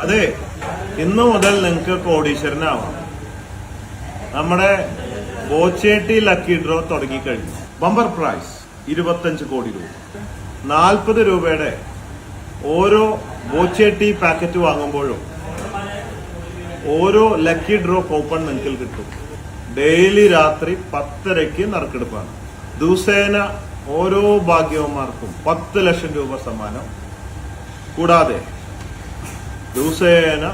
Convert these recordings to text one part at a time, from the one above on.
അതെ ഇന്നു മുതൽ നിങ്ങൾക്ക് കോടീശ്വരനാവാം നമ്മുടെ ബോച്ചേട്ടി ലക്കി ഡ്രോ തുടങ്ങിക്കഴിഞ്ഞു. ബമ്പർ പ്രൈസ് ഇരുപത്തഞ്ച് കോടി രൂപ. നാൽപ്പത് രൂപയുടെ ഓരോ ബോച്ചേട്ടി പാക്കറ്റ് വാങ്ങുമ്പോഴും ഓരോ ലക്കി ഡ്രോ കൂപ്പൺ നിങ്ങൾക്ക് കിട്ടും. ഡെയിലി രാത്രി പത്തരയ്ക്ക് നറുക്കെടുപ്പാണ്. ദിവസേന ഓരോ ഭാഗ്യവന്മാർക്കും പത്ത് ലക്ഷം രൂപ സമ്മാനം. കൂടാതെ ദിവസേന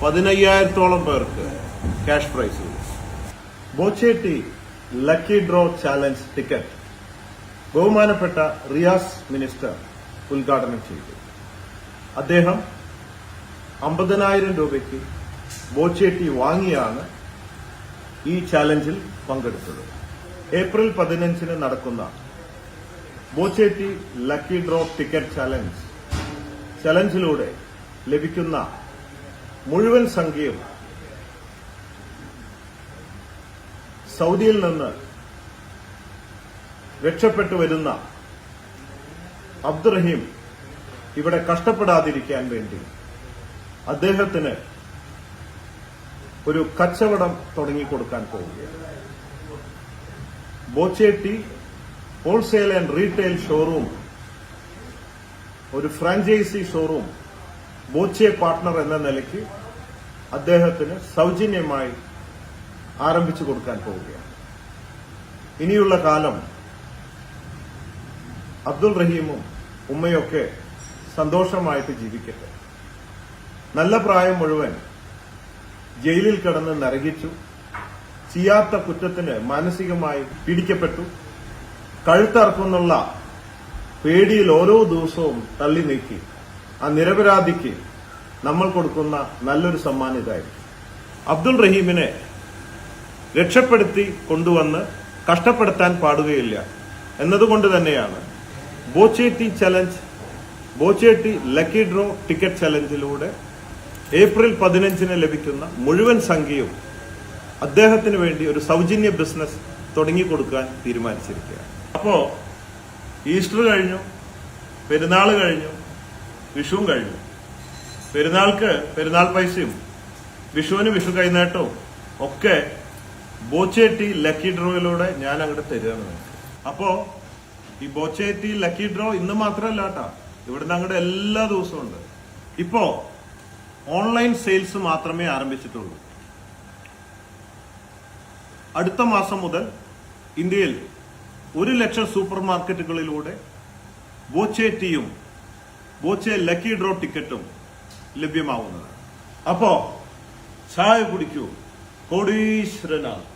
പതിനയ്യായിരത്തോളം പേർക്ക് cash prize. Boche tea lucky draw challenge ticket ബഹുമാനപ്പെട്ട റിയാസ് മിനിസ്റ്റർ ഉദ്ഘാടനം ചെയ്തു. അദ്ദേഹം അമ്പതിനായിരം രൂപയ്ക്ക് ബോച്ചേട്ടി വാങ്ങിയാണ് ഈ ചാലഞ്ചിൽ പങ്കെടുത്തത്. ഏപ്രിൽ പതിനഞ്ചിന് നടക്കുന്ന Boche tea lucky draw ticket challenge ചലഞ്ചിലൂടെ ലഭിക്കുന്ന മുഴുവൻ സംഖ്യയും സൗദിയിൽ നിന്ന് രക്ഷപ്പെട്ടു വരുന്ന അബ്ദുറഹീം ഇവിടെ കഷ്ടപ്പെടാതിരിക്കാൻ വേണ്ടി അദ്ദേഹത്തിന് ഒരു കച്ചവടം തുടങ്ങിക്കൊടുക്കാൻ പോവുകയാണ്. Boche tea wholesale and retail showroom ഒരു ഫ്രാഞ്ചൈസി ഷോറൂം ബോച്ചെ പാർട്ണർ എന്ന നിലയ്ക്ക് അദ്ദേഹത്തിന് സൗജന്യമായി ആരംഭിച്ചു കൊടുക്കാൻ പോവുകയാണ്. ഇനിയുള്ള കാലം അബ്ദുൾ റഹീമും ഉമ്മയൊക്കെ സന്തോഷമായിട്ട് ജീവിക്കട്ടെ. നല്ല പ്രായം മുഴുവൻ ജയിലിൽ കിടന്ന് നരകിച്ചു. ചെയ്യാത്ത കുറ്റത്തിന് മാനസികമായി പീഡിക്കപ്പെട്ടു. കഴുത്തറക്കുന്നുള്ള പേടിയിൽ ഓരോ ദിവസവും തള്ളി നീക്കി. ആ നിരപരാധിക്ക് നമ്മൾ കൊടുക്കുന്ന നല്ലൊരു സമ്മാനം ഇതായിരിക്കും അബ്ദുൾ റഹീമിനെ രക്ഷപ്പെടുത്തി കൊണ്ടുവന്ന് കഷ്ടപ്പെടുത്താൻ പാടുകയില്ല എന്നതുകൊണ്ട് തന്നെയാണ് Boche tea challenge Boche tea lucky draw ticket ചലഞ്ചിലൂടെ April പതിനഞ്ചിന് ലഭിക്കുന്ന മുഴുവൻ സംഖ്യയും അദ്ദേഹത്തിന് വേണ്ടി ഒരു സൗജന്യ ബിസിനസ് തുടങ്ങിക്കൊടുക്കാൻ തീരുമാനിച്ചിരിക്കുകയാണ്. അപ്പോ ഈസ്റ്റർ കഴിഞ്ഞു പെരുന്നാൾ കഴിഞ്ഞു വിഷുവും കഴിഞ്ഞു. പെരുന്നാൾക്ക് പെരുന്നാൾ പൈസയും വിഷുവിന് വിഷു കൈനേട്ടവും ഒക്കെ ബോച്ചേറ്റി ലക്കി ഡ്രോയിലൂടെ ഞാൻ അങ്ങോട്ട് തരികയാണ്. അപ്പോ ഈ ബോച്ചേറ്റി ലക്കി ഡ്രോ ഇന്ന് മാത്രമല്ല കേട്ടാ. ഇവിടുന്ന് അങ്ങോട്ട് എല്ലാ ദിവസവും ഉണ്ട്. ഇപ്പോ ഓൺലൈൻ സെയിൽസ് മാത്രമേ ആരംഭിച്ചിട്ടുള്ളൂ. അടുത്ത മാസം മുതൽ ഇന്ത്യയിൽ ഒരു ലക്ഷം സൂപ്പർ മാർക്കറ്റുകളിലൂടെ ബോച്ചെ ടീയും ബോച്ചെ ലക്കി ഡ്രോ ടിക്കറ്റും ലഭ്യമാവുന്നത്. അപ്പോ ചായ കുടിക്കൂ. കോടീശ്വരനാണ്.